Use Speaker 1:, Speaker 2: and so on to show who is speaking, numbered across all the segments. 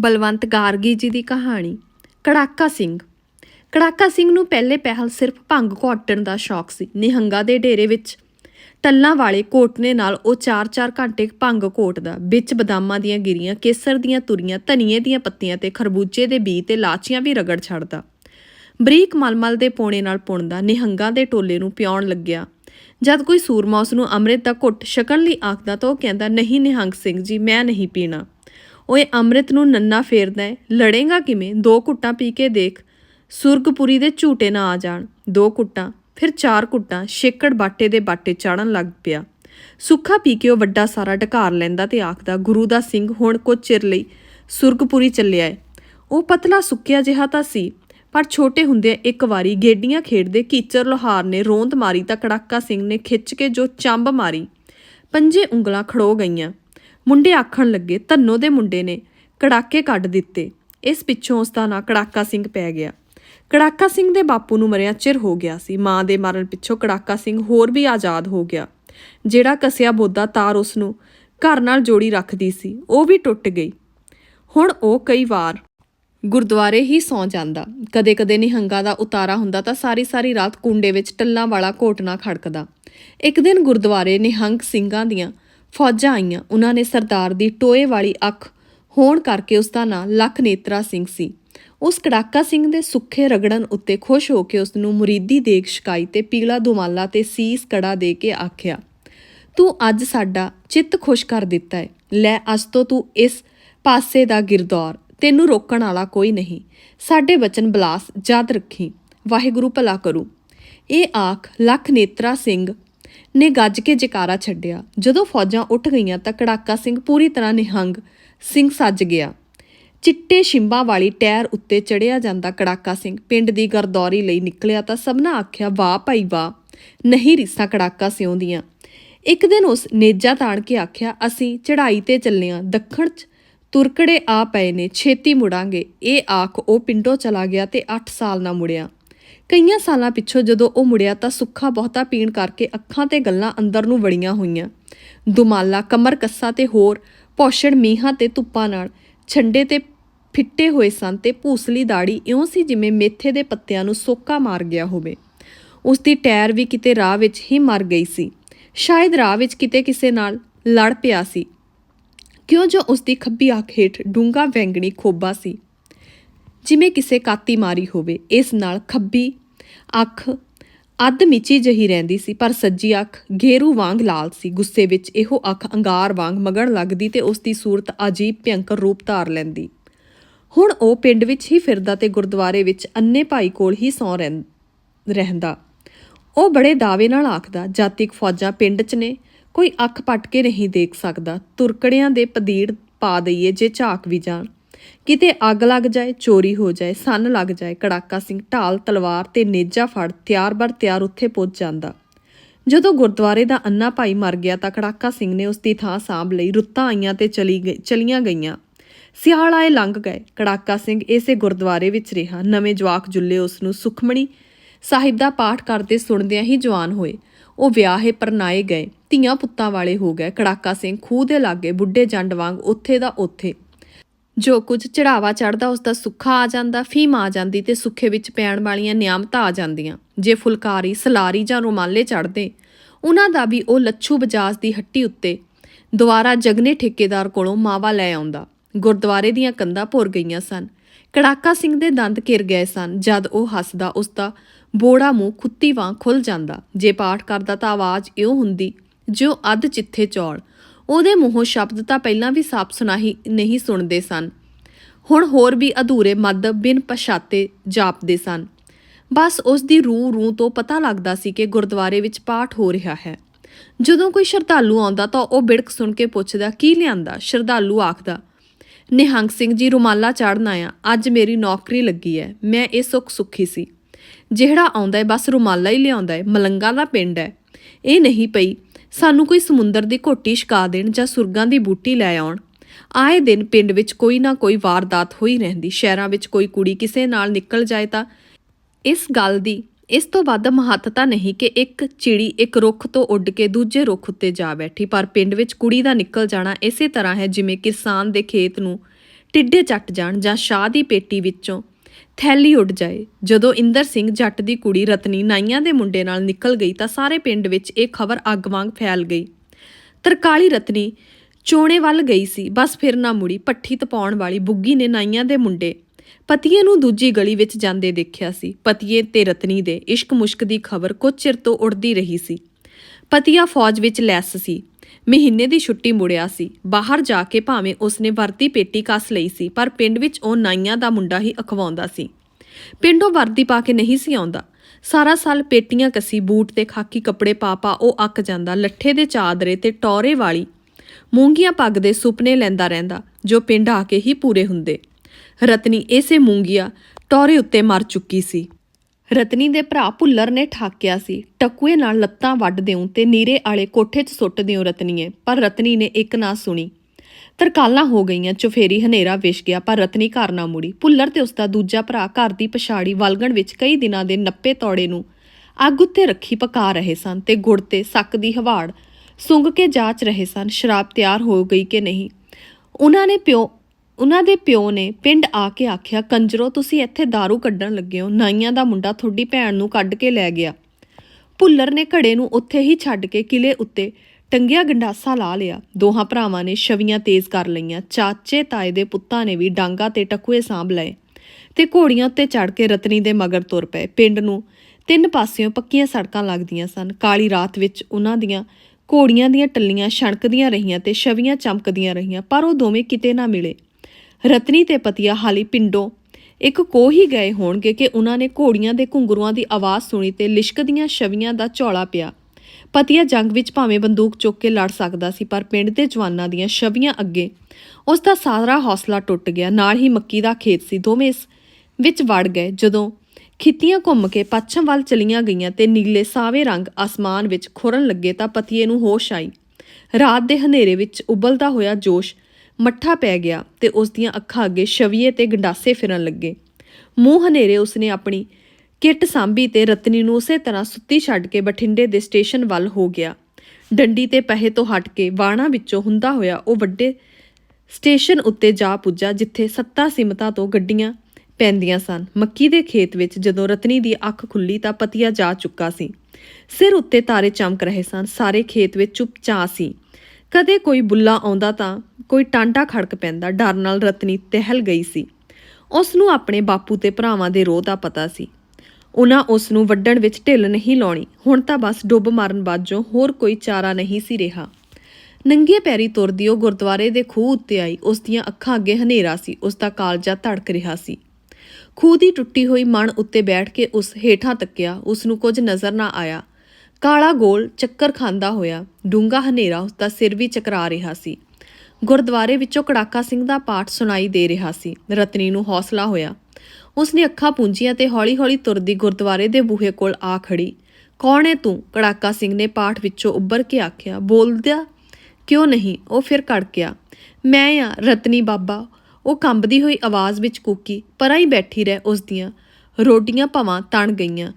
Speaker 1: ਬਲਵੰਤ ਗਾਰਗੀ ਜੀ ਦੀ ਕਹਾਣੀ, ਕੜਾਕਾ ਸਿੰਘ। ਕੜਾਕਾ ਸਿੰਘ ਨੂੰ ਪਹਿਲੇ ਪਹਿਲ ਸਿਰਫ ਭੰਗ ਘੋਟਣ ਦਾ ਸ਼ੌਕ ਸੀ। ਨਿਹੰਗਾ ਦੇ ਡੇਰੇ ਵਿੱਚ ਟੱਲਾਂ ਵਾਲੇ ਕੋਟਨੇ ਨਾਲ ਉਹ 4-4 ਘੰਟੇ ਭੰਗ ਘੋਟਦਾ, ਵਿੱਚ ਬਦਾਮਾਂ ਦੀਆਂ ਗਿਰੀਆਂ, ਕੇਸਰ ਦੀਆਂ ਤੁਰੀਆਂ, ਧਨੀਏ ਦੀਆਂ ਪੱਤੀਆਂ ਤੇ ਖਰਬੂਜੇ ਦੇ ਬੀਜ ਤੇ ਲਾਚੀਆਂ ਵੀ ਰਗੜ ਛੱਡਦਾ। ਬਰੀਕ ਮਲਮਲ ਦੇ ਪੋਣੇ ਨਾਲ ਪੁਣਦਾ, ਨਿਹੰਗਾਂ ਦੇ ਟੋਲੇ ਨੂੰ ਪਿਉਣ ਲੱਗਿਆ। ਜਦ ਕੋਈ ਸੂਰਮਾ ਉਸ ਨੂੰ ਅੰਮ੍ਰਿਤ ਦਾ ਘੁੱਟ ਛਕਣ ਲਈ ਆਖਦਾ ਤਾਂ ਉਹ ਕਹਿੰਦਾ, ਨਹੀਂ ਨਿਹੰਗ ਸਿੰਘ ਜੀ, ਮੈਂ ਨਹੀਂ ਪੀਣਾ। ਓਏ ਅੰਮ੍ਰਿਤ ਨੂੰ ਨੰਨਾ ਫੇਰਦਾ ਹੈ ਲੜੇਗਾ ਕਿਵੇਂ? ਦੋ ਕੁੱਟਾਂ ਪੀ ਕੇ ਦੇਖ, ਸੁਰਗਪੁਰੀ ਦੇ ਝੂਟੇ ਨਾ ਆ ਜਾਣ। ਦੋ ਕੁੱਟਾਂ ਫਿਰ ਚਾਰ ਕੁੱਟਾਂ ਛੇਕੜ ਬਾਟੇ ਦੇ ਬਾਟੇ ਚਾੜਨ ਲੱਗ ਪਿਆ। ਸੁੱਖਾ ਪੀ ਕੇ ਉਹ ਵੱਡਾ ਸਾਰਾ ਢਕਾਰ ਲੈਂਦਾ ਤੇ ਆਖਦਾ, ਗੁਰੂ ਦਾ ਸਿੰਘ ਹੁਣ ਕੁਝ ਚਿਰ ਲਈ ਸੁਰਗਪੁਰੀ ਚੱਲਿਆ ਏ। ਉਹ ਪਤਲਾ ਸੁੱਕਿਆ ਜਿਹਾ ਤਾਂ ਸੀ, ਪਰ ਛੋਟੇ ਹੁੰਦੇ ਇੱਕ ਵਾਰੀ ਗੇਡੀਆਂ ਖੇਡਦੇ ਕੀਚਰ ਲੋਹਾਰ ਨੇ ਰੋਂਦ ਮਾਰੀ ਤਾਂ ਕੜਾਕਾ ਸਿੰਘ ਨੇ ਖਿੱਚ ਕੇ ਜੋ ਚੰਬ ਮਾਰੀ, ਪੰਜੇ ਉਂਗਲਾਂ ਖੜੋ ਗਈਆਂ। ਮੁੰਡੇ ਆਖਣ ਲੱਗੇ, ਧੰਨੋ ਦੇ ਮੁੰਡੇ ਨੇ, ਕੜਾਕੇ ਕੱਢ ਦਿੱਤੇ। ਇਸ ਪਿੱਛੋਂ ਉਸ ਦਾ ਨਾਂ ਕੜਾਕਾ ਸਿੰਘ ਪੈ ਗਿਆ। ਕੜਾਕਾ ਸਿੰਘ ਦੇ ਬਾਪੂ ਨੂੰ ਮਰਿਆ ਚਿਰ ਹੋ ਗਿਆ ਸੀ। ਮਾਂ ਦੇ ਮਰਨ ਪਿੱਛੋਂ ਕੜਾਕਾ ਸਿੰਘ ਹੋਰ ਵੀ ਆਜ਼ਾਦ ਹੋ ਗਿਆ। ਜਿਹੜਾ ਕਸਿਆ ਬੋਦਾ ਤਾਰ ਉਸ ਨੂੰ ਘਰ ਨਾਲ ਜੋੜੀ ਰੱਖਦੀ ਸੀ, ਉਹ ਵੀ ਟੁੱਟ ਗਈ। ਹੁਣ ਉਹ ਕਈ ਵਾਰ ਗੁਰਦੁਆਰੇ ਹੀ ਸੌ ਜਾਂਦਾ। ਕਦੇ-ਕਦੇ ਨਿਹੰਗਾ ਦਾ ਉਤਾਰਾ ਹੁੰਦਾ ਤਾਂ ਸਾਰੀ-ਸਾਰੀ ਰਾਤ ਕੁੰਡੇ ਵਿੱਚ ਟੱਲਾਂ ਵਾਲਾ ਘੋਟਣਾ ਖੜਕਦਾ। ਇੱਕ ਦਿਨ ਗੁਰਦੁਆਰੇ ਨਿਹੰਗ ਸਿੰਘਾਂ ਦੀਆਂ ਫੌਜਾਂ ਆਈਆਂ। ਉਹਨਾਂ ਨੇ ਸਰਦਾਰ ਦੀ ਟੋਏ ਵਾਲੀ ਅੱਖ ਹੋਣ ਕਰਕੇ ਉਸ ਦਾ ਨਾਂ ਲੱਖ ਨੇਤਰਾ ਸਿੰਘ ਸੀ। ਉਸ ਕੜਾਕਾ ਸਿੰਘ ਦੇ ਸੁੱਖੇ ਰਗੜਨ ਉੱਤੇ ਖੁਸ਼ ਹੋ ਕੇ ਉਸ ਨੂੰ ਮੁਰੀਦੀ ਦੇਖ ਸ਼ਿਕਾਈ ਤੇ ਪੀਲਾ ਦੁਮਾਲਾ ਤੇ ਸੀਸ ਕੜਾ ਦੇ ਕੇ ਆਖਿਆ, ਤੂੰ ਅੱਜ ਸਾਡਾ ਚਿੱਤ ਖੁਸ਼ ਕਰ ਦਿੱਤਾ ਹੈ ਲੈ, ਅੱਜ ਤੋਂ ਤੂੰ ਇਸ ਪਾਸੇ ਦਾ ਗਿਰਦੌਰ। ਤੈਨੂੰ ਰੋਕਣ ਵਾਲਾ ਕੋਈ ਨਹੀਂ। ਸਾਡੇ ਬਚਨ ਬਲਾਸ, ਯਾਦ ਰੱਖੀ। ਵਾਹਿਗੁਰੂ ਭਲਾ ਕਰੂ। ਇਹ ਆਖ ਲੱਖ ਨੇਤਰਾ ਸਿੰਘ ਨੇ ਗੱਜ ਕੇ ਜਕਾਰਾ ਛੱਡਿਆ। ਜਦੋਂ ਫੌਜਾਂ ਉੱਠ ਗਈਆਂ ਤਾਂ ਕੜਾਕਾ ਸਿੰਘ ਪੂਰੀ ਤਰ੍ਹਾਂ ਨਿਹੰਗ ਸਿੰਘ ਸੱਜ ਗਿਆ। ਚਿੱਟੇ ਸ਼ਿੰਬਾਂ ਵਾਲੀ ਟਾਇਰ ਉੱਤੇ ਚੜਿਆ ਜਾਂਦਾ ਕੜਾਕਾ ਸਿੰਘ। ਪਿੰਡ ਦੀ ਗਰਦੌਰੀ ਲਈ ਨਿਕਲਿਆ ਤਾਂ ਸਭਨਾ ਆਖਿਆ, ਵਾਹ ਭਾਈ ਵਾਹ, ਨਹੀਂ ਰੀਸਾਂ ਕੜਾਕਾ ਸਿਉਂਦੀਆਂ ਇੱਕ ਦਿਨ ਉਸ ਨੇਜਾ ਤਾਣ ਕੇ ਆਖਿਆ, ਅਸੀਂ ਚੜ੍ਹਾਈ ਤੇ ਚੱਲਿਆਂ ਦੱਖਣ ਚ ਤੁਰਕੜੇ ਆ ਪਏ ਨੇ, ਛੇਤੀ ਮੁੜਾਂਗੇ। ਇਹ ਆਖ ਉਹ ਪਿੰਡੋਂ ਚਲਾ ਗਿਆ ਤੇ 8 ਸਾਲ ਨਾ ਮੁੜਿਆ। ਕਈਆਂ ਸਾਲਾਂ ਪਿੱਛੋਂ ਜਦੋਂ ਉਹ ਮੁੜਿਆ ਤਾਂ ਸੁੱਖਾ ਬਹੁਤਾ ਪੀਣ ਕਰਕੇ ਅੱਖਾਂ ਤੇ ਗੱਲਾਂ ਅੰਦਰ ਨੂੰ ਵੜੀਆਂ ਹੋਈਆਂ। ਦੁਮਾਲਾ, ਕਮਰ ਕੱਸਾ ਤੇ ਹੋਰ, ਪੌਸ਼ਣ ਮੀਹਾਂ ਤੇ ਧੁੱਪਾਂ ਨਾਲ, ਛੰਡੇ ਤੇ ਫਿੱਟੇ ਹੋਏ ਸਨ ਤੇ ਭੂਸਲੀ ਦਾੜੀ ਇਉਂ ਸੀ ਜਿਵੇਂ ਮੇਥੇ ਦੇ ਪੱਤਿਆਂ ਨੂੰ ਸੋਕਾ ਮਾਰ ਗਿਆ ਹੋਵੇ। ਉਸ ਦੀ ਟਾਇਰ ਵੀ ਕਿਤੇ ਰਾਹ ਵਿੱਚ ਹੀ ਮਰ ਗਈ ਸੀ। ਸ਼ਾਇਦ ਰਾਹ ਵਿੱਚ ਕਿਤੇ ਕਿਸੇ ਨਾਲ ਲੜ ਪਿਆ ਸੀ। ਕਿਉਂ ਜੋ ਉਸ ਦੀ ਖੱਬੀ ਅੱਖ ਹੇਠ ਡੂੰਗਾ ਵੈਂਗਣੀ ਖੋਬਾ ਸੀ। ਜਿਵੇਂ ਕਿਸੇ ਕਾਤੀ ਮਾਰੀ ਹੋਵੇ, ਇਸ ਨਾਲ ਖੱਬੀ ਅੱਖ ਅੱਧ ਮਿਚੀ ਜਹੀ ਰਹਿੰਦੀ ਸੀ, ਪਰ ਸੱਜੀ ਅੱਖ ਘੇਰੂ ਵਾਂਗ ਲਾਲ ਸੀ। ਗੁੱਸੇ ਵਿੱਚ ਇਹੋ ਅੱਖ ਅੰਗਾਰ ਵਾਂਗ ਮਗਣ ਲੱਗਦੀ ਤੇ ਉਸ ਦੀ ਸੂਰਤ ਅਜੀਬ ਭਿਅੰਕਰ ਰੂਪ ਧਾਰ ਲੈਂਦੀ। ਹੁਣ ਉਹ ਪਿੰਡ ਵਿੱਚ ਹੀ ਫਿਰਦਾ ਤੇ ਗੁਰਦੁਆਰੇ ਵਿੱਚ ਅੰਨੇ ਭਾਈ ਕੋਲ ਹੀ ਸੌ ਰਹਿੰਦਾ। ਉਹ ਬੜੇ ਦਾਅਵੇ ਨਾਲ ਆਖਦਾ ਜਾਤਿਕ ਫੌਜਾਂ ਪਿੰਡ 'ਚ ਨੇ, ਕੋਈ ਅੱਖ ਪੱਟ ਕੇ ਨਹੀਂ ਦੇਖ ਸਕਦਾ। ਤੁਰਕੜਿਆਂ ਦੇ ਪਦੀੜ ਪਾ ਦਈਏ ਜੇ ਝਾਕ ਵੀ ਜਾਣ। ਕਿਤੇ ਅੱਗ ਲੱਗ ਜਾਏ, ਚੋਰੀ ਹੋ ਜਾਏ, ਸੰਨ ਲੱਗ ਜਾਏ, ਕੜਾਕਾ ਸਿੰਘ ਢਾਲ, ਤਲਵਾਰ ਤੇ ਨੇਜਾ ਫੜ ਤਿਆਰ ਬਰ ਤਿਆਰ ਉੱਥੇ ਪਹੁੰਚ ਜਾਂਦਾ। ਜਦੋਂ ਗੁਰਦੁਆਰੇ ਦਾ ਅੰਨਾ ਭਾਈ ਮਰ ਗਿਆ ਤਾਂ ਕੜਾਕਾ ਸਿੰਘ ਨੇ ਉਸ ਦੀ ਥਾਂ ਸਾਂਭ ਲਈ, ਰੁੱਤਾਂ ਆਈਆਂ ਤੇ ਚਲੀ ਗਈ, ਚਲੀਆਂ ਗਈਆਂ। ਸਿਆਲ ਆਏ ਲੰਘ ਗਏ। ਕੜਾਕਾ ਸਿੰਘ ਇਸੇ ਗੁਰਦੁਆਰੇ ਵਿੱਚ ਰਿਹਾ। ਨਵੇਂ ਜਵਾਕ ਜੁੱਲੇ ਉਸ ਨੂੰ ਸੁਖਮਣੀ ਸਾਹਿਬ ਦਾ ਪਾਠ ਕਰਦੇ ਸੁਣਦਿਆਂ ਹੀ ਜਵਾਨ ਹੋਏ। ਉਹ ਵਿਆਹੇ ਪਰਨਾਏ ਗਏ। ਧੀਆਂ ਪੁੱਤਾਂ ਵਾਲੇ ਹੋ ਗਏ। ਕੜਾਕਾ ਸਿੰਘ ਖੂਹ ਦੇ ਲਾਗੇ ਬੁੱਢੇ ਜੰਡ ਵਾਂਗ ਉੱਥੇ ਦਾ ਉੱਥੇ। ਜੋ ਕੁਝ ਚੜਾਵਾ ਚੜਦਾ ਉਸ ਦਾ ਸੁੱਖਾ ਆ ਜਾਂਦਾ, ਫੀਮ ਆ ਜਾਂਦੀ ਤੇ ਸੁੱਖੇ ਵਿੱਚ ਪੈਣ ਵਾਲੀਆਂ ਨਿਆਮਤਾਂ ਆ ਜਾਂਦੀਆਂ। ਜੇ ਫੁਲਕਾਰੀ, ਸਲਾਰੀ ਜਾਂ ਰੁਮਾਲੇ ਚੜਦੇ ਉਹਨਾਂ ਦਾ ਵੀ ਉਹ ਲੱਛੂ ਬਜਾਜ ਦੀ ਹੱਟੀ ਉੱਤੇ ਦੁਆਰਾ ਜਗਨੇ ਠੇਕੇਦਾਰ ਕੋਲੋਂ ਮਾਵਾ ਲੈ ਆਉਂਦਾ। ਗੁਰਦੁਆਰੇ ਦੀਆਂ ਕੰਧਾਂ ਭੁਰ ਗਈਆਂ ਸਨ। ਕੜਾਕਾ ਸਿੰਘ ਦੇ ਦੰਦ ਘਿਰ ਗਏ ਸਨ, ਜਦ ਉਹ ਹੱਸਦਾ ਉਸ ਦਾ ਬੋੜਾ ਮੂੰਹ ਖੁੱਤੀ ਵਾਂ ਖੁੱਲ ਜਾਂਦਾ। ਜੇ ਪਾਠ ਕਰਦਾ ਤਾਂ ਆਵਾਜ਼ ਇਉਂ ਹੁੰਦੀ, ਜਿਉ ਅੱਧ ਚਿੱਥੇ ਚੌਲ। ਉਹਦੇ ਮੂੰਹੋਂ ਸ਼ਬਦ ਤਾਂ ਪਹਿਲਾਂ ਵੀ ਸਾਫ਼ ਸੁਨਾਹੀ ਨਹੀਂ ਸੁਣਦੇ ਸਨ। ਹੁਣ ਹੋਰ ਵੀ ਅਧੂਰੇ ਮੱਦ ਬਿਨ ਪਛਾਤੇ ਜਾਪਦੇ ਸਨ। ਬਸ ਉਸ ਦੀ ਰੂਹ ਰੂਹ ਤੋਂ ਪਤਾ ਲੱਗਦਾ ਸੀ ਕਿ ਗੁਰਦੁਆਰੇ ਵਿੱਚ ਪਾਠ ਹੋ ਰਿਹਾ ਹੈ। ਜਦੋਂ ਕੋਈ ਸ਼ਰਧਾਲੂ ਆਉਂਦਾ ਤਾਂ ਉਹ ਬਿੜਕ ਸੁਣ ਕੇ ਪੁੱਛਦਾ, ਕੀ ਲਿਆਂਦਾ? ਸ਼ਰਧਾਲੂ ਆਖਦਾ, ਨਿਹੰਗ ਸਿੰਘ ਜੀ, ਰੁਮਾਲਾ ਚੜਨਾ ਆ ਅੱਜ ਮੇਰੀ ਨੌਕਰੀ ਲੱਗੀ ਹੈ। ਮੈਂ ਇਹ ਸੁੱਖ ਸੁੱਖੀ ਸੀ। ਜਿਹੜਾ ਆਉਂਦਾ ਹੈ ਬਸ ਰੁਮਾਲਾ ਹੀ ਲਿਆਉਂਦਾ ਹੈ। ਮਲੰਗਾ ਦਾ ਪਿੰਡ ਹੈ। ਇਹ ਨਹੀਂ ਪਈ। ਸਾਨੂੰ ਕੋਈ ਸਮੁੰਦਰ ਦੀ ਘੋਟੀ ਛਕਾ ਦੇਣ ਜਾਂ ਸੁਰਗਾਂ ਦੀ ਬੂਟੀ ਲੈ ਆਉਣ। ਆਏ ਦਿਨ ਪਿੰਡ ਵਿੱਚ ਕੋਈ ਨਾ ਕੋਈ ਵਾਰਦਾਤ ਹੋਈ ਰਹਿੰਦੀ। ਸ਼ਹਿਰਾਂ ਵਿੱਚ ਕੋਈ ਕੁੜੀ ਕਿਸੇ ਨਾਲ ਨਿਕਲ ਜਾਏ ਤਾਂ ਇਸ ਗੱਲ ਦੀ ਇਸ ਤੋਂ ਵੱਧ ਮਹੱਤਤਾ ਨਹੀਂ ਕਿ ਇੱਕ ਚਿੜੀ ਇੱਕ ਰੁੱਖ ਤੋਂ ਉੱਡ ਕੇ ਦੂਜੇ ਰੁੱਖ ਉੱਤੇ ਜਾ ਬੈਠੀ। ਪਰ ਪਿੰਡ ਵਿੱਚ ਕੁੜੀ ਦਾ ਨਿਕਲ ਜਾਣਾ ਇਸੇ ਤਰ੍ਹਾਂ ਹੈ ਜਿਵੇਂ ਕਿਸਾਨ ਦੇ ਖੇਤ ਨੂੰ ਟਿੱਡੇ ਚੱਟ ਜਾਣ ਜਾਂ ਸ਼ਾਹ ਦੀ ਪੇਟੀ ਵਿੱਚੋਂ ਥੈਲੀ ਉੱਡ ਜਾਏ। ਜਦੋਂ ਇੰਦਰ ਸਿੰਘ ਜੱਟ ਦੀ ਕੁੜੀ ਰਤਨੀ ਨਾਈਆਂ ਦੇ ਮੁੰਡੇ ਨਾਲ ਨਿਕਲ ਗਈ ਤਾਂ ਸਾਰੇ ਪਿੰਡ ਵਿੱਚ ਇਹ ਖਬਰ ਅੱਗ ਵਾਂਗ ਫੈਲ ਗਈ। ਤਰਕਾਲੀ ਰਤਨੀ ਚੋਣੇ ਵੱਲ ਗਈ ਸੀ, ਬਸ ਫਿਰ ਨਾ ਮੁੜੀ, ਪੱਠੀ ਤਪਾਉਣ ਵਾਲੀ ਬੁੱਗੀ ਨੇ ਨਾਈਆਂ ਦੇ ਮੁੰਡੇ ਪਤੀਏ ਨੂੰ ਦੂਜੀ ਗਲੀ ਵਿੱਚ ਜਾਂਦੇ ਦੇਖਿਆ ਸੀ। ਪਤੀਏ ਤੇ ਰਤਨੀ ਦੇ ਇਸ਼ਕ ਮੁਸ਼ਕ ਦੀ ਖਬਰ ਕੁਝ ਚਿਰ ਤੋਂ ਉੜਦੀ ਰਹੀ ਸੀ। ਪਤੀਆ ਫੌਜ ਵਿੱਚ ਲੈਸ ਸੀ। ਮਹੀਨੇ ਦੀ ਛੁੱਟੀ ਮੁੜਿਆ ਸੀ। ਬਾਹਰ ਜਾ ਕੇ ਭਾਵੇਂ ਉਸਨੇ ਵਰਦੀ ਪੇਟੀ ਕੱਸ ਲਈ ਸੀ, ਪਰ ਪਿੰਡ ਵਿੱਚ ਉਹ ਨਾਈਆਂ ਦਾ ਮੁੰਡਾ ਹੀ ਅਖਵਾਉਂਦਾ ਸੀ। ਪਿੰਡੋਂ ਵਰਦੀ ਪਾ ਕੇ ਨਹੀਂ ਸੀ ਆਉਂਦਾ। ਸਾਰਾ ਸਾਲ ਪੇਟੀਆਂ ਕੱਸੀ, ਬੂਟ ਤੇ ਖਾਕੀ ਕੱਪੜੇ ਪਾ ਪਾ ਉਹ ਅੱਕ ਜਾਂਦਾ, ਲੱਠੇ ਦੇ ਚਾਦਰੇ ਤੇ ਟੌਰੇ ਵਾਲੀ ਮੂੰਗੀਆਂ ਪੱਗ ਦੇ ਸੁਪਨੇ ਲੈਂਦਾ ਰਹਿੰਦਾ, ਜੋ ਪਿੰਡ ਆ ਕੇ ਹੀ ਪੂਰੇ ਹੁੰਦੇ। ਰਤਨੀ ਇਸੇ ਮੂੰਗੀਆਂ ਟੌਰੇ ਉੱਤੇ ਮਰ ਚੁੱਕੀ ਸੀ। ਰਤਨੀ ਦੇ ਭਰਾ ਭੁੱਲਰ ਨੇ ਠਾਕਿਆ ਸੀ। ਟਕੂਏ ਨਾਲ ਲੱਤਾਂ ਵੱਢ ਦਿਉ ਤੇ ਨੀਰੇ ਵਾਲੇ ਕੋਠੇ 'ਚ ਸੁੱਟ ਦਿਉ ਰਤਨੀਏ, ਪਰ ਰਤਨੀ ਨੇ ਇੱਕ ਨਾ ਸੁਣੀ। ਤਰਕਾਲਾਂ ਹੋ ਗਈਆਂ ਚੁਫੇਰੀ ਹਨੇਰਾ ਵਿਛ ਗਿਆ, ਪਰ ਰਤਨੀ ਘਰ ਨਾ ਮੁੜੀ। ਭੁੱਲਰ ਤੇ ਉਸਦਾ ਦੂਜਾ ਭਰਾ ਘਰ ਦੀ ਪਛਾੜੀ ਵਲਗਣ ਵਿੱਚ ਕਈ ਦਿਨਾਂ ਦੇ ਨੱਪੇ ਤੌੜੇ ਨੂੰ ਅੱਗ ਉੱਤੇ ਰੱਖੀ ਪਕਾ ਰਹੇ ਸਨ ਤੇ ਗੁੜ ਤੇ ਸੱਕ ਦੀ ਹਵਾੜ ਸੁੰਘ ਕੇ ਜਾਚ ਰਹੇ ਸਨ, ਸ਼ਰਾਬ ਤਿਆਰ ਹੋ ਗਈ ਕਿ ਨਹੀਂ। ਉਹਨਾਂ ਨੇ ਪਿਓ ਉਹਨਾਂ ਦੇ ਪਿਓ ਨੇ ਪਿੰਡ ਆ ਕੇ ਆਖਿਆ, ਕੰਜਰੋ, ਤੁਸੀਂ ਇੱਥੇ दारू ਕੱਢਣ ਲੱਗੇ ਹੋ। ਨਾਈਆਂ ਦਾ ਮੁੰਡਾ ਤੁਹਾਡੀ ਭੈਣ ਨੂੰ ਕੱਢ ਕੇ ਲੈ ਗਿਆ। ਭੁੱਲਰ ਨੇ ਘੜੇ ਨੂੰ ਉੱਥੇ ਹੀ ਛੱਡ ਕੇ ਕਿਲੇ ਉੱਤੇ ਟੰਗਿਆ ਗੰਡਾਸਾ ਲਾ ਲਿਆ। ਦੋਹਾਂ ਭਰਾਵਾਂ ਨੇ ਛਵੀਆਂ ਤੇਜ਼ ਕਰ ਲਈਆਂ। ਚਾਚੇ ਤਾਏ ਦੇ ਪੁੱਤਾਂ ਨੇ ਵੀ ਡਾਂਗਾ ਤੇ ਟਕੂਏ ਸਾਂਭ ਲਏ ਤੇ ਘੋੜੀਆਂ ਉੱਤੇ ਚੜ ਕੇ ਰਤਨੀ ਦੇ ਮਗਰ ਤੁਰ ਪਏ। ਪਿੰਡ ਨੂੰ ਤਿੰਨ ਪਾਸਿਓਂ ਪੱਕੀਆਂ ਸੜਕਾਂ ਲੱਗਦੀਆਂ ਸਨ। ਕਾਲੀ ਰਾਤ ਵਿੱਚ ਉਹਨਾਂ ਦੀਆਂ ਘੋੜੀਆਂ ਦੀਆਂ ਟੱਲੀਆਂ ਛਣਕਦੀਆਂ ਰਹੀਆਂ ਤੇ ਛਵੀਆਂ ਚਮਕਦੀਆਂ ਰਹੀਆਂ, ਪਰ ਉਹ ਦੋਵੇਂ ਕਿਤੇ ਨਾ ਮਿਲੇ। ਰਤਨੀ ਤੇ ਪਤੀਆ ਹਾਲੀ ਪਿੰਡੋਂ। ਇੱਕ ਕੋ ਹੀ ਗਏ ਹੋਣਗੇ ਕਿ ਉਹਨਾਂ ਨੇ ਘੋੜੀਆਂ ਦੇ ਘੁੰਗਰੂਆਂ ਦੀ ਆਵਾਜ਼ ਸੁਣੀ ਤੇ ਲਿਸ਼ਕਦੀਆਂ ਛਵੀਆਂ ਦਾ ਝੋਲਾ ਪਿਆ। ਪਤੀਆ ਜੰਗ ਵਿੱਚ ਭਾਵੇਂ ਬੰਦੂਕ ਚੁੱਕ ਕੇ ਲੜ ਸਕਦਾ ਸੀ, ਪਰ ਪਿੰਡ ਦੇ ਜਵਾਨਾਂ ਦੀਆਂ ਛਵੀਆਂ ਅੱਗੇ ਉਸ ਦਾ ਸਾਰਾ ਹੌਸਲਾ ਟੁੱਟ ਗਿਆ। ਨਾਲ ਹੀ ਮੱਕੀ ਦਾ ਖੇਤ ਸੀ। ਦੋਵੇਂ ਇਸ ਵਿੱਚ ਵੜ ਗਏ। ਜਦੋਂ ਖਿੱਤੀਆਂ ਘੁੰਮ ਕੇ ਪੱਛਮ ਵੱਲ ਚਲੀਆਂ ਗਈਆਂ ਤੇ ਨੀਲੇ ਸਾਵੇਂ ਰੰਗ ਆਸਮਾਨ ਵਿੱਚ ਖੁਰਨ ਲੱਗੇ ਤਾਂ ਪਤੀਏ ਨੂੰ ਹੋਸ਼ ਆਈ। ਰਾਤ ਦੇ ਹਨੇਰੇ ਵਿੱਚ ਉਬਲਦਾ ਹੋਇਆ ਜੋਸ਼ ਮੱਠਾ ਪੈ ਗਿਆ ਤੇ ਉਸ ਦੀਆਂ ਅੱਖਾਂ ਅੱਗੇ ਛਵੀਏ ਤੇ ਗੰਡਾਸੇ ਫਿਰਨ ਲੱਗੇ। ਮੂੰਹ ਹਨੇਰੇ ਉਸਨੇ ਆਪਣੀ ਕਿੱਟ ਸਾਂਭੀ ਤੇ ਰਤਨੀ ਨੂੰ ਉਸੇ ਤਰ੍ਹਾਂ ਸੁੱਤੀ ਛੱਡ ਕੇ ਬਠਿੰਡੇ ਦੇ ਸਟੇਸ਼ਨ ਵੱਲ ਹੋ ਗਿਆ। ਡੰਡੀ ਤੇ ਪਹਿੇ ਤੋਂ ਹਟ ਕੇ ਬਾਣਾ ਵਿੱਚੋਂ ਹੁੰਦਾ ਹੋਇਆ ਉਹ ਵੱਡੇ ਸਟੇਸ਼ਨ ਉੱਤੇ ਜਾ ਪੁੱਜਾ, ਜਿੱਥੇ ਸੱਤਾ ਸਿਮਤਾਂ ਤੋਂ ਗੱਡੀਆਂ ਪੈਂਦੀਆਂ ਸਨ। ਮੱਕੀ ਦੇ ਖੇਤ ਵਿੱਚ ਜਦੋਂ ਰਤਨੀ ਦੀ ਅੱਖ ਖੁੱਲੀ ਤਾਂ ਪਤੀਆ ਜਾ ਚੁੱਕਾ ਸੀ। ਸਿਰ ਉੱਤੇ ਤਾਰੇ ਚਮਕ ਰਹੇ ਸਨ। ਸਾਰੇ ਖੇਤ ਵਿੱਚ ਚੁੱਪ ਚੁੱਪਚਾਪ ਸੀ। ਕਦੇ ਕੋਈ ਬੁੱਲਾ ਆਉਂਦਾ ਤਾਂ ਕੋਈ ਟਾਂਟਾ ਖੜਕ ਪੈਂਦਾ, ਡਰ ਨਾਲ ਰਤਨੀ ਤਹਿਲ ਗਈ ਸੀ। ਉਸ ਨੂੰ ਆਪਣੇ ਬਾਪੂ ਤੇ ਭਰਾਵਾਂ ਦੇ ਰੋਹ ਦਾ ਪਤਾ ਸੀ। ਉਹਨਾਂ ਉਸ ਨੂੰ ਵੱਢਣ ਵਿੱਚ ਢਿੱਲ ਨਹੀਂ ਲਾਉਣੀ, ਹੁਣ ਤਾਂ ਬਸ ਡੁੱਬ ਮਾਰਨ ਬਾਝੋਂ ਹੋਰ ਕੋਈ ਚਾਰਾ ਨਹੀਂ ਸੀ ਰਿਹਾ। ਨੰਗੇ ਪੈਰੀ ਤੁਰਦੀ ਉਹ ਗੁਰਦੁਆਰੇ ਦੇ ਖੂਹ ਉੱਤੇ ਆਈ ਉਸ ਦੀਆਂ ਅੱਖਾਂ ਅੱਗੇ ਹਨੇਰਾ ਸੀ ਉਸ ਦਾ ਕਾਲਜਾ ਧੜਕ ਰਿਹਾ ਸੀ। ਖੂਹ ਦੀ ਟੁੱਟੀ ਹੋਈ ਮਣ ਉੱਤੇ ਬੈਠ ਕੇ ਉਸ ਹੇਠਾਂ ਤੱਕਿਆ ਉਸ ਨੂੰ ਕੁਝ ਨਜ਼ਰ ਨਾ ਆਇਆ। ਕਾਲਾ ਗੋਲ ਚੱਕਰ ਖਾਂਦਾ ਹੋਇਆ ਡੂੰਗਾ ਹਨੇਰਾ ਉਸ ਦਾ ਸਿਰ ਵੀ ਚਕਰਾ ਰਿਹਾ ਸੀ। ਗੁਰਦੁਆਰੇ ਵਿੱਚੋਂ ਕੜਾਕਾ ਸਿੰਘ ਦਾ ਪਾਠ ਸੁਣਾਈ ਦੇ ਰਿਹਾ ਸੀ। ਰਤਨੀ ਨੂੰ ਹੌਸਲਾ ਹੋਇਆ। ਉਸਨੇ ਅੱਖਾਂ ਪੂੰਝੀਆਂ ਤੇ ਹੌਲੀ-ਹੌਲੀ ਤੁਰਦੀ ਗੁਰਦੁਆਰੇ ਦੇ ਬੂਹੇ ਕੋਲ ਆ ਖੜੀ। ਕੌਣ ਹੈ ਤੂੰ? ਕੜਾਕਾ ਸਿੰਘ ਨੇ ਪਾਠ ਵਿੱਚੋਂ ਉੱਭਰ ਕੇ ਆਖਿਆ। ਬੋਲਦਿਆ ਕਿਉਂ ਨਹੀਂ? ਉਹ ਫਿਰ ਕੜਕਿਆ। ਮੈਂ ਆ, ਰਤਨੀ ਬਾਬਾ। ਉਹ ਕੰਬਦੀ ਹੋਈ ਆਵਾਜ਼ ਵਿੱਚ ਕੂਕੀ, ਪਰਾਂ ਹੀ ਬੈਠੀ ਰਹਿ ਉਸ ਦੀਆਂ ਰੋਟੀਆਂ ਭਵਾਂ ਤਣ ਗਈਆਂ।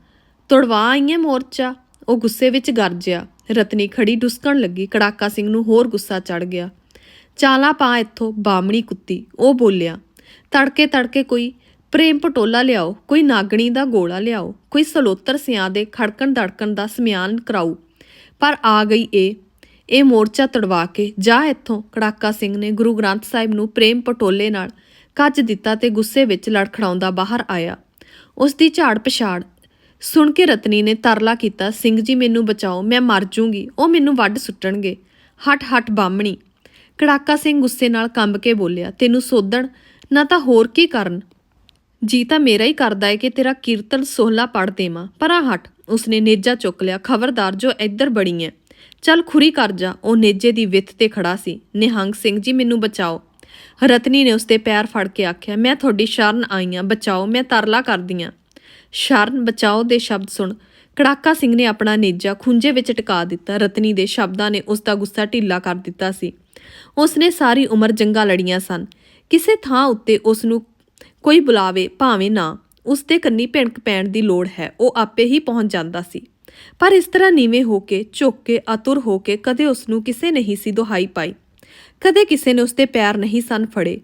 Speaker 1: ਤੁੜਵਾ ਆਈਆਂ ਮੋਰਚਾ? ਉਹ ਗੁੱਸੇ ਵਿੱਚ ਗਰਜਿਆ ਰਤਨੀ ਖੜੀ ਡੁਸਕਣ ਲੱਗੀ। ਕੜਾਕਾ ਸਿੰਘ ਨੂੰ ਹੋਰ ਗੁੱਸਾ ਚੜ ਗਿਆ। ਚਾਲਾ ਪਾ ਇੱਥੋਂ ਬਾਮਣੀ ਕੁੱਤੀ। ਉਹ ਬੋਲਿਆ, ਤੜਕੇ ਤੜਕੇ ਕੋਈ ਪ੍ਰੇਮ ਪਟੋਲਾ ਲਿਆਓ, ਕੋਈ ਨਾਗਣੀ ਦਾ ਗੋਲਾ ਲਿਆਓ, ਕੋਈ ਸਲੋਤਰ ਸਿਆਂ ਦੇ ਖੜਕਣ ਦੜਕਣ ਦਾ ਸਮਿਆਨ ਕਰਾਓ। ਪਰ ਆ ਗਈ ਇਹ ਇਹ ਮੋਰਚਾ ਤੜਵਾ ਕੇ ਜਾ ਇੱਥੋਂ। ਕੜਾਕਾ ਸਿੰਘ ਨੇ ਗੁਰੂ ਗ੍ਰੰਥ ਸਾਹਿਬ ਨੂੰ ਪ੍ਰੇਮ ਪਟੋਲੇ ਨਾਲ ਕੱਜ ਦਿੱਤਾ ਤੇ ਗੁੱਸੇ ਵਿੱਚ ਲੜਖੜਾਉਂਦਾ ਬਾਹਰ ਆਇਆ। ਉਸ ਦੀ ਝਾੜ ਪਛਾੜ ਸੁਣ ਕੇ ਰਤਨੀ ਨੇ ਤਰਲਾ ਕੀਤਾ, ਸਿੰਘ ਜੀ, ਮੈਨੂੰ ਬਚਾਓ, ਮੈਂ ਮਰ ਜੂੰਗੀ, ਉਹ ਮੈਨੂੰ ਵੱਢ ਸੁੱਟਣਗੇ। ਹਟ ਹਟ ਬਾਮਣੀ ਕੜਾਕਾ ਸਿੰਘ ਗੁੱਸੇ ਨਾਲ ਕੰਬ ਕੇ ਬੋਲਿਆ, ਤੈਨੂੰ ਸੋਧਣ ਨਾ ਤਾਂ ਹੋਰ ਕੀ ਕਰਨ? ਜੀ ਤਾਂ ਮੇਰਾ ਹੀ ਕਰਦਾ ਹੈ ਕਿ ਤੇਰਾ ਕੀਰਤਨ ਸੋਹਲਾ ਪੜ ਦੇਵਾਂ। ਪਰਾਂ ਹਟ, ਉਸਨੇ ਨੇਜਾ ਚੁੱਕ ਲਿਆ, ਖਬਰਦਾਰ, ਜੋ ਇੱਧਰ ਬੜੀ ਐ ਚੱਲ ਖੁਰੀ ਕਰ ਜਾ। ਉਹ ਨੇਜੇ ਦੀ ਵਿੱਥ ਤੇ ਖੜਾ ਸੀ, ਨਿਹੰਗ ਸਿੰਘ ਜੀ, ਮੈਨੂੰ ਬਚਾਓ। ਰਤਨੀ ਨੇ ਉਸਦੇ ਪੈਰ ਫੜ ਕੇ ਆਖਿਆ, ਮੈਂ ਤੁਹਾਡੀ ਸ਼ਰਨ ਆਈ ਹਾਂ ਬਚਾਓ, ਮੈਂ ਤਰਲਾ ਕਰਦੀ ਹਾਂ ਸ਼ਰਨ, ਬਚਾਓ ਦੇ ਸ਼ਬਦ ਸੁਣ। ਕੜਾਕਾ ਸਿੰਘ ਨੇ ਆਪਣਾ ਨੇਜਾ ਖੁੰਝੇ ਵਿੱਚ ਟਿਕਾ ਦਿੱਤਾ। ਰਤਨੀ ਦੇ ਸ਼ਬਦਾਂ ਨੇ ਉਸ ਦਾ ਗੁੱਸਾ ਢਿੱਲਾ ਕਰ ਦਿੱਤਾ ਸੀ। ਉਸਨੇ ਸਾਰੀ ਉਮਰ ਜੰਗਾਂ ਲੜੀਆਂ ਸਨ। ਕਿਸੇ ਥਾਂ ਉੱਤੇ ਉਸ ਨੂੰ ਕੋਈ ਬੁਲਾਵੇ, ਭਾਵੇਂ ਨਾ ਉਸ ਦੇ ਕੰਨੀ ਭਿਣਕ ਪੈਣ ਦੀ ਲੋੜ ਹੈ, ਉਹ ਆਪੇ ਹੀ ਪਹੁੰਚ ਜਾਂਦਾ ਸੀ। ਪਰ ਇਸ ਤਰ੍ਹਾਂ ਨੀਵੇਂ ਹੋ ਕੇ, ਝੁੱਕ ਕੇ, ਅਤੁਰ ਹੋ ਕੇ ਕਦੇ ਉਸ ਨੂੰ ਕਿਸੇ ਨਹੀਂ ਸੀ ਦੁਹਾਈ ਪਾਈ। ਕਦੇ ਕਿਸੇ ਨੇ ਉਸ ਦੇ ਪੈਰ ਨਹੀਂ ਸਨ ਫੜੇ।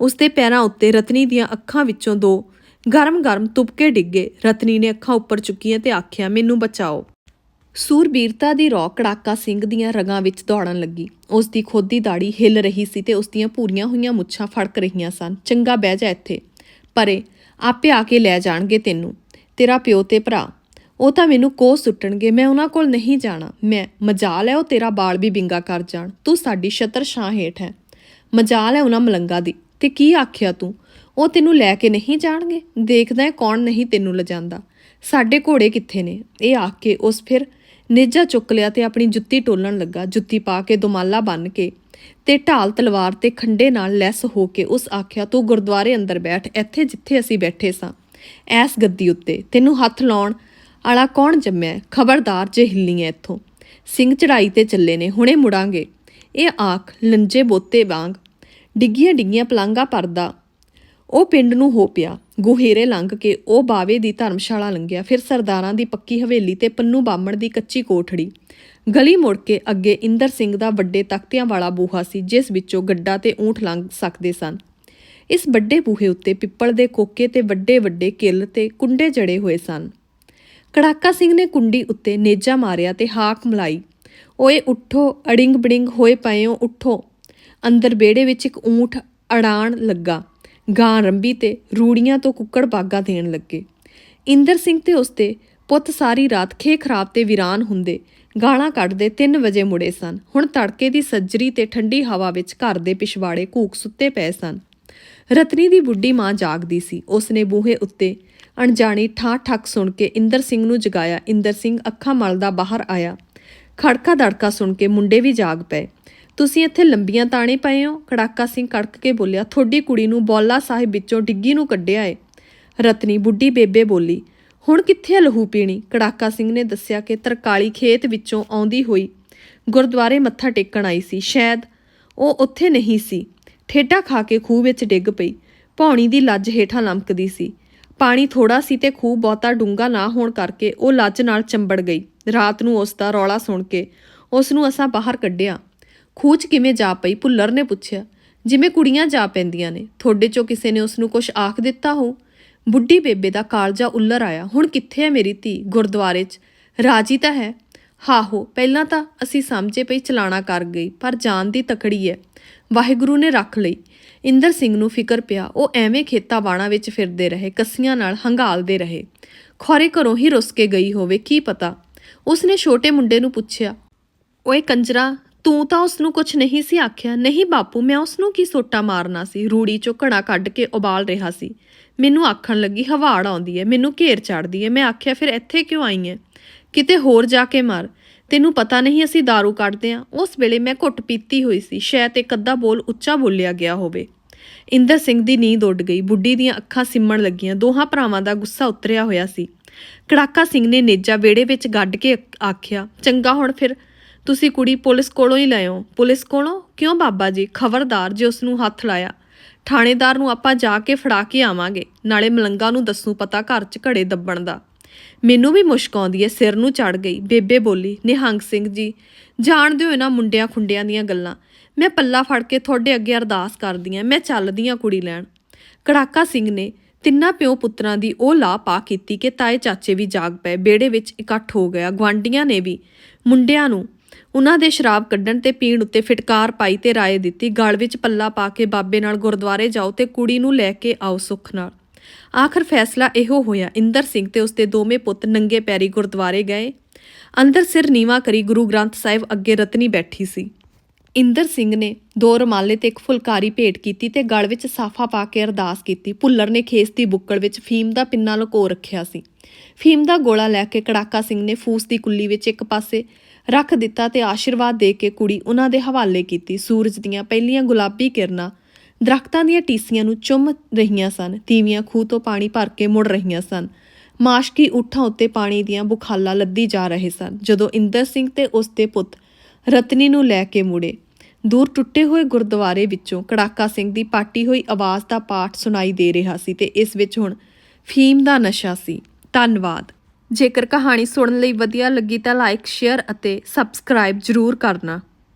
Speaker 1: ਉਸ ਦੇ ਪੈਰਾਂ ਉੱਤੇ ਰਤਨੀ ਦੀਆਂ ਅੱਖਾਂ ਵਿੱਚੋਂ ਦੋ ਗਰਮ-ਗਰਮ ਤੁਪਕੇ ਡਿੱਗੇ। ਰਤਨੀ ਨੇ ਅੱਖਾਂ ਉੱਪਰ ਚੁੱਕੀਆਂ ਤੇ ਆਖਿਆ, ਮੈਨੂੰ ਬਚਾਓ। ਸੂਰਬੀਰਤਾ ਦੀ ਰੌ ਕੜਾਕਾ ਸਿੰਘ ਦੀਆਂ ਰਗਾਂ ਵਿੱਚ ਦੌੜਨ ਲੱਗੀ। ਉਸ ਦੀ ਖੋਦੀ ਦਾੜੀ ਹਿੱਲ ਰਹੀ ਸੀ ਤੇ ਉਸ ਦੀਆਂ ਭੂਰੀਆਂ ਹੋਈਆਂ ਮੁੱਛਾਂ ਫੜਕ ਰਹੀਆਂ ਸਨ। ਚੰਗਾ ਬਹਿ ਜਾ ਇੱਥੇ। ਪਰੇ, ਆਪੇ ਆ ਕੇ ਲੈ ਜਾਣਗੇ ਤੈਨੂੰ। ਤੇਰਾ ਪਿਓ ਤੇ ਭਰਾ। ਉਹ ਤਾਂ ਮੈਨੂੰ ਕੋ ਸੁੱਟਣਗੇ। ਮੈਂ ਉਹਨਾਂ ਕੋਲ ਨਹੀਂ ਜਾਣਾ। ਮੈਂ, ਮਜਾਲ ਹੈ ਉਹ ਤੇਰਾ ਬਾਲ ਵੀ ਬਿੰਗਾ ਕਰ ਜਾਣ। ਤੂੰ ਸਾਡੀ ਛਤਰ ਛਾਂ ਹੇਠ ਹੈ। ਮਜਾਲ ਹੈ ਉਹਨਾਂ ਮਲੰਗਾ ਦੀ। ਤੇ ਕੀ ਆਖਿਆ ਤੂੰ? ਉਹ ਤੈਨੂੰ ਲੈ ਕੇ ਨਹੀਂ ਜਾਣਗੇ? ਦੇਖਦਾ ਹੈ ਕੌਣ ਨਹੀਂ ਤੈਨੂੰ ਲਿਜਾਂਦਾ। ਸਾਡੇ ਘੋੜੇ ਕਿੱਥੇ ਨੇ? ਇਹ ਆਖ ਕੇ ਉਸ ਫਿਰ ਨੇਜਾ ਚੁੱਕ ਲਿਆ ਤੇ ਆਪਣੀ ਜੁੱਤੀ ਟੋਲਣ ਲੱਗਾ। ਜੁੱਤੀ ਪਾ ਕੇ ਦੁਮਾਲਾ ਬੰਨ ਕੇ ਤੇ ਢਾਲ ਤਲਵਾਰ ਤੇ ਖੰਡੇ ਨਾਲ ਲੈਸ ਹੋ ਕੇ ਉਸ ਆਖਿਆ, ਤੂੰ ਗੁਰਦੁਆਰੇ ਅੰਦਰ ਬੈਠ। ਇੱਥੇ ਜਿੱਥੇ ਅਸੀਂ ਬੈਠੇ ਸਾਂ, ਐਸ ਗੱਦੀ ਉੱਤੇ। ਤੈਨੂੰ ਹੱਥ ਲਾਉਣ ਆਲਾ ਕੌਣ ਜੰਮਿਆ ਖਬਰਦਾਰ ਜੇ ਹਿੱਲੀ ਐ ਇੱਥੋਂ। ਸਿੰਘ ਚੜਾਈ ਤੇ ਚੱਲੇ ਨੇ। ਹੁਣੇ ਮੁੜਾਂਗੇ। ਇਹ ਆਖ ਲੰਜੇ ਬੋਤੇ ਵਾਂਗ ਡਿੱਗੀਆਂ ਡਿੱਗੀਆਂ ਪਲਾਂਗਾ ਪਰਦਾ ਉਹ ਪਿੰਡ ਨੂੰ ਹੋ ਪਿਆ। ਗੁਹੇਰੇ ਲੰਘ ਕੇ ਉਹ ਬਾਵੇ ਦੀ ਧਰਮਸ਼ਾਲਾ ਲੰਘਿਆ। ਫਿਰ ਸਰਦਾਰਾਂ ਦੀ ਪੱਕੀ ਹਵੇਲੀ ਤੇ ਪੰਨੂ ਬਾਮਣ ਦੀ ਕੱਚੀ ਕੋਠੜੀ। ਗਲੀ ਮੁੜ ਕੇ ਅੱਗੇ ਇੰਦਰ ਸਿੰਘ ਦਾ ਵੱਡੇ ਤਖਤਿਆਂ ਵਾਲਾ ਬੂਹਾ ਸੀ, ਜਿਸ ਵਿੱਚੋਂ ਗੱਡਾ ਤੇ ਊਂਠ ਲੰਘ ਸਕਦੇ ਸਨ। ਇਸ ਵੱਡੇ ਬੂਹੇ ਉੱਤੇ ਪਿੱਪਲ ਦੇ ਕੋਕੇ ਤੇ ਵੱਡੇ ਵੱਡੇ ਕਿੱਲ ਤੇ ਕੁੰਡੇ ਜੜੇ ਹੋਏ ਸਨ। ਕੜਾਕਾ ਸਿੰਘ ਨੇ ਕੁੰਡੀ ਉੱਤੇ ਨੇਜਾ ਮਾਰਿਆ ਤੇ ਹਾਕ ਮਲਾਈ। ਓਏ ਉੱਠੋ ਅੜਿੰਗ ਬੜਿੰਗ ਹੋਏ ਪਏਓ ਉੱਠੋ। ਅੰਦਰ ਬੇੜੇ ਵਿੱਚ ਇੱਕ ਊਂਠ ਅੜਾਣ ਲੱਗਾ। ਗਾਂ ਰੰਬੀ ਤੇ ਰੂੜੀਆਂ ਤੋਂ ਕੁੱਕੜ ਬਾਗਾ ਦੇਣ ਲੱਗੇ। ਇੰਦਰ ਸਿੰਘ ਤੇ ਉਸਦੇ ਪੁੱਤ ਸਾਰੀ ਰਾਤ ਖੇ ਖਰਾਬ ਤੇ ਵੀਰਾਨ ਹੁੰਦੇ। ਗਾਲਾਂ ਕੱਢਦੇ 3 ਵਜੇ ਮੁੜੇ ਸਨ। ਹੁਣ ਤੜਕੇ ਦੀ ਸੱਜਰੀ ਤੇ ਠੰਡੀ ਹਵਾ ਵਿੱਚ ਘਰ ਦੇ ਪਿਛਵਾੜੇ ਘੂਕ ਸੁੱਤੇ ਪਏ ਸਨ। ਰਤਨੀ ਦੀ ਬੁੱਢੀ ਮਾਂ ਜਾਗਦੀ ਸੀ। ਉਸਨੇ ਬੂਹੇ ਉੱਤੇ ਅਣਜਾਣੀ ਠਾਂ ਠੱਕ ਸੁਣ ਕੇ ਇੰਦਰ ਸਿੰਘ ਨੂੰ ਜਗਾਇਆ। ਇੰਦਰ ਸਿੰਘ ਅੱਖਾਂ ਮਲਦਾ ਬਾਹਰ ਆਇਆ। ਖੜਕਾ ਦੜਕਾ ਸੁਣ ਕੇ ਮੁੰਡੇ ਵੀ ਜਾਗ ਪਏ। ਤੁਸੀਂ ਇੱਥੇ ਲੰਬੀਆਂ ਤਾਣੇ ਪਏ ਹੋ। ਕੜਾਕਾ ਸਿੰਘ ਕੜਕ ਕੇ ਬੋਲਿਆ, ਤੁਹਾਡੀ ਕੁੜੀ ਨੂੰ ਬੌਲਾ ਸਾਹਿਬ ਵਿੱਚੋਂ ਡਿੱਗੀ ਨੂੰ ਕੱਢਿਆ ਏ। ਰਤਨੀ ਬੁੱਢੀ ਬੇਬੇ ਬੋਲੀ, ਹੁਣ ਕਿੱਥੇ ਆ ਲਹੂ ਪੀਣੀ? ਕੜਾਕਾ ਸਿੰਘ ਨੇ ਦੱਸਿਆ ਕਿ ਤਰਕਾਲੀ ਖੇਤ ਵਿੱਚੋਂ ਆਉਂਦੀ ਹੋਈ ਗੁਰਦੁਆਰੇ ਮੱਥਾ ਟੇਕਣ ਆਈ ਸੀ। ਸ਼ਾਇਦ ਉਹ ਉੱਥੇ ਨਹੀਂ ਸੀ। ਠੇਡਾ ਖਾ ਕੇ ਖੂਹ ਵਿੱਚ ਡਿੱਗ ਪਈ। ਪੌਣੀ ਦੀ ਲੱਜ ਹੇਠਾਂ ਲਮਕਦੀ ਸੀ। ਪਾਣੀ ਥੋੜਾ ਸੀ ਤੇ ਖੂਹ ਬਹੁਤਾ ਡੂੰਘਾ ਨਾ ਹੋਣ ਕਰਕੇ ਉਹ ਲੱਜ ਨਾਲ ਚੰਬੜ ਗਈ। ਰਾਤ ਨੂੰ ਉਸ ਦਾ ਰੌਲਾ ਸੁਣ ਕੇ ਉਸ ਨੂੰ ਅਸਾਂ ਬਾਹਰ ਕੱਢਿਆ। ਖੂਚ ਕਿਵੇਂ ਜਾ ਪਈ ਭੁੱਲਰ ਨੇ ਪੁੱਛਿਆ। ਜਿਵੇਂ ਕੁੜੀਆਂ ਜਾ ਪੈਂਦੀਆਂ ਨੇ, ਤੁਹਾਡੇ 'ਚੋਂ ਕਿਸੇ ਨੇ ਉਸ ਨੂੰ ਕੁਝ ਆਖ ਦਿੱਤਾ ਹੋ ਬੁੱਢੀ ਬੇਬੇ ਦਾ ਕਾਲਜਾ ਉੱਲਰ ਆਇਆ। ਹੁਣ ਕਿੱਥੇ ਹੈ ਮੇਰੀ ਧੀ? ਗੁਰਦੁਆਰੇ 'ਚ। ਰਾਜੀ ਤਾਂ ਹੈ। ਹਾਹੋ, ਪਹਿਲਾਂ ਤਾਂ ਅਸੀਂ ਸਮਝੇ ਪਈ ਚਲਾਣਾ ਕਰ ਗਈ, ਪਰ ਜਾਨ ਦੀ ਤਕੜੀ ਹੈ ਵਾਹਿਗੁਰੂ ਨੇ ਰੱਖ ਲਈ। ਇੰਦਰ ਸਿੰਘ ਨੂੰ ਫਿਕਰ ਪਿਆ। ਉਹ ਐਵੇਂ ਖੇਤਾਂ ਬਾਣਾ ਵਿੱਚ ਫਿਰਦੇ ਰਹੇ, ਕੱਸੀਆਂ ਨਾਲ ਹੰਗਾਲਦੇ ਰਹੇ। ਖੋਰੇ ਘਰੋਂ ਹੀ ਰੁੱਸ ਕੇ ਗਈ ਹੋਵੇ, ਕੀ ਪਤਾ? ਉਸਨੇ ਛੋਟੇ ਮੁੰਡੇ ਨੂੰ ਪੁੱਛਿਆ, ਓਏ ਕੰਜਰਾ ਤੂੰ ਤਾਂ ਉਸ ਨੂੰ ਕੁਝ ਨਹੀਂ ਸੀ ਆਖਿਆ। ਨਹੀਂ ਬਾਪੂ, ਮੈਂ ਉਸ ਨੂੰ ਕੀ ਸੋਟਾ ਮਾਰਨਾ ਸੀ? ਰੂੜੀ ਚੋਂ ਘੜਾ ਕੱਢ ਕੇ ਉਬਾਲ ਰਿਹਾ ਸੀ। ਮੈਨੂੰ ਆਖਣ ਲੱਗੀ, ਹਵਾੜ ਆਉਂਦੀ ਹੈ ਮੈਨੂੰ ਘੇਰ ਚੜਦੀ ਹੈ ਮੈਂ ਆਖਿਆ, ਫਿਰ ਇੱਥੇ ਕਿਉਂ ਆਈ ਹੈ ਕਿਤੇ ਹੋਰ ਜਾ ਕੇ ਮਰ। ਤੈਨੂੰ ਪਤਾ ਨਹੀਂ ਅਸੀਂ दारू ਕੱਢਦੇ ਆ। ਉਸ ਵੇਲੇ ਮੈਂ ਘੁੱਟ ਪੀਤੀ ਹੋਈ ਸੀ। ਸ਼ਾਇਦ ਇੱਕ ਅੱਧਾ ਬੋਲ ਉੱਚਾ ਬੋਲਿਆ ਗਿਆ ਹੋਵੇ। ਇੰਦਰ ਸਿੰਘ ਦੀ ਨੀਂਦ ਉੱਡ ਗਈ। ਬੁੱਢੀ ਦੀਆਂ ਅੱਖਾਂ ਸਿਮਣ ਲੱਗੀਆਂ। ਦੋਹਾਂ ਭਰਾਵਾਂ ਦਾ ਗੁੱਸਾ ਉਤਰਿਆ ਹੋਇਆ ਸੀ। ਕੜਾਕਾ ਸਿੰਘ ਨੇ ਨੇਜਾ ਵਿਹੜੇ ਵਿੱਚ ਗੱਡ ਕੇ ਆਖਿਆ, ਚੰਗਾ ਹੁਣ ਫਿਰ। ਤੁਸੀਂ ਕੁੜੀ ਪੁਲਿਸ ਕੋਲੋਂ ਹੀ ਲਿਆਓ ਪੁਲਿਸ ਕੋਲੋਂ? ਕਿਉਂ ਬਾਬਾ ਜੀ? ਖਬਰਦਾਰ ਜੇ ਉਸ ਨੂੰ ਹੱਥ ਲਾਇਆ। ਥਾਣੇਦਾਰ ਨੂੰ ਆਪਾਂ ਜਾ ਕੇ ਫੜਾ ਕੇ ਆਵਾਂਗੇ। ਨਾਲੇ ਮਲੰਗਾ ਨੂੰ ਦੱਸੂ ਪਤਾ ਘਰ 'ਚ ਘੜੇ ਦੱਬਣ ਦਾ। ਮੈਨੂੰ ਵੀ ਮੁਸ਼ਕ ਆਉਂਦੀ ਏ, ਸਿਰ ਨੂੰ ਚੜ ਗਈ। ਬੇਬੇ ਬੋਲੀ, ਨਿਹੰਗ ਸਿੰਘ ਜੀ, ਜਾਣ ਦਿਓ ਇਹਨਾਂ ਮੁੰਡਿਆਂ ਖੁੰਡਿਆਂ ਦੀਆਂ ਗੱਲਾਂ। ਮੈਂ ਪੱਲਾ ਫੜ ਕੇ ਤੁਹਾਡੇ ਅੱਗੇ ਅਰਦਾਸ ਕਰਦੀ ਆਂ। ਮੈਂ ਚੱਲਦੀ ਆਂ ਕੁੜੀ ਲੈਣ। ਕੜਾਕਾ ਸਿੰਘ ਨੇ ਤਿੰਨਾਂ ਪਿਓ ਪੁੱਤਰਾਂ ਦੀ ਉਹ ਲਾਹ ਪਾ ਕੀਤੀ ਕਿ ਤਾਏ ਚਾਚੇ ਵੀ ਜਾਗ ਪਏ। ਬੇੜੇ ਵਿੱਚ ਇਕੱਠ ਹੋ ਗਿਆ। ਗਵਾਂਡੀਆਂ ਨੇ ਵੀ ਮੁੰਡਿਆਂ ਨੂੰ ਉਹਨਾਂ ਦੇ ਸ਼ਰਾਬ ਕੱਢਣ ਤੇ ਪੀਣ ਉੱਤੇ ਫਿਟਕਾਰ ਪਾਈ ਤੇ ਰਾਏ ਦਿੱਤੀ, ਗਲ ਵਿੱਚ ਪੱਲਾ ਪਾ ਕੇ ਬਾਬੇ ਨਾਲ ਗੁਰਦੁਆਰੇ ਜਾਓ ਤੇ ਕੁੜੀ ਨੂੰ ਲੈ ਕੇ ਆਓ ਸੁੱਖ ਨਾਲ। ਆਖਰ ਫੈਸਲਾ ਇਹੋ ਹੋਇਆ, ਇੰਦਰ ਸਿੰਘ ਤੇ ਉਸਦੇ ਦੋਵੇਂ ਪੁੱਤ ਨੰਗੇ ਪੈਰੀ ਗੁਰਦੁਆਰੇ ਗਏ। ਅੰਦਰ ਸਿਰ ਨੀਵਾ ਕਰੀ ਗੁਰੂ ਗ੍ਰੰਥ ਸਾਹਿਬ ਅੱਗੇ ਰਤਨੀ ਬੈਠੀ ਸੀ। ਇੰਦਰ ਸਿੰਘ ਨੇ ਦੋ ਰੁਮਾਲੇ ਤੇ ਇੱਕ ਫੁਲਕਾਰੀ ਭੇਟ ਕੀਤੀ ਤੇ ਗਲ ਵਿੱਚ ਸਾਫਾ ਪਾ ਕੇ ਅਰਦਾਸ ਕੀਤੀ। ਭੁੱਲਰ ਨੇ ਖੇਸ ਦੀ ਬੁੱਕਲ ਵਿੱਚ ਫੀਮ ਦਾ ਪਿੰਨਾ ਲੁਕੋ ਰੱਖਿਆ ਸੀ। ਫੀਮ ਦਾ ਗੋਲਾ ਲੈ ਕੇ ਕੜਾਕਾ ਸਿੰਘ ਨੇ ਫੂਸ ਦੀ ਕੁੱਲੀ ਵਿੱਚ ਇੱਕ ਪਾਸੇ ਰੱਖ ਦਿੱਤਾ ਤੇ ਆਸ਼ੀਰਵਾਦ ਦੇ ਕੇ ਕੁੜੀ ਉਹਨਾਂ ਦੇ ਹਵਾਲੇ ਕੀਤੀ। ਸੂਰਜ ਦੀਆਂ ਪਹਿਲੀਆਂ ਗੁਲਾਬੀ ਕਿਰਨਾਂ ਦਰਖਤਾਂ ਦੀਆਂ ਟੀਸੀਆਂ ਨੂੰ ਚੁੰਮ ਰਹੀਆਂ ਸਨ। ਤੀਵੀਆਂ ਖੂਹ ਤੋਂ ਪਾਣੀ ਭਰ ਕੇ ਮੁੜ ਰਹੀਆਂ ਸਨ। ਮਾਸ਼ਕੀ ਊਠਾਂ ਉੱਤੇ ਪਾਣੀ ਦੀਆਂ ਬੁਖਾਲਾ ਲੱਦੀ ਜਾ ਰਹੇ ਸਨ। ਜਦੋਂ ਇੰਦਰ ਸਿੰਘ ਤੇ ਉਸ ਦੇ ਪੁੱਤ ਰਤਨੀ ਨੂੰ ਲੈ ਕੇ ਮੁੜੇ, ਦੂਰ ਟੁੱਟੇ ਹੋਏ ਗੁਰਦੁਆਰੇ ਵਿੱਚੋਂ ਕੜਾਕਾ ਸਿੰਘ ਦੀ ਪਾਟੀ ਹੋਈ ਆਵਾਜ਼ ਦਾ ਪਾਠ ਸੁਣਾਈ ਦੇ ਰਿਹਾ ਸੀ ਤੇ ਇਸ ਵਿੱਚ ਹੁਣ ਫੀਮ ਦਾ ਨਸ਼ਾ ਸੀ। ਧੰਨਵਾਦ। ਜੇਕਰ ਕਹਾਣੀ ਸੁਣਨ ਲਈ ਵਧੀਆ ਲੱਗੀ ਤਾਂ ਲਾਈਕ ਸ਼ੇਅਰ ਅਤੇ ਸਬਸਕ੍ਰਾਈਬ ਜ਼ਰੂਰ ਕਰਨਾ।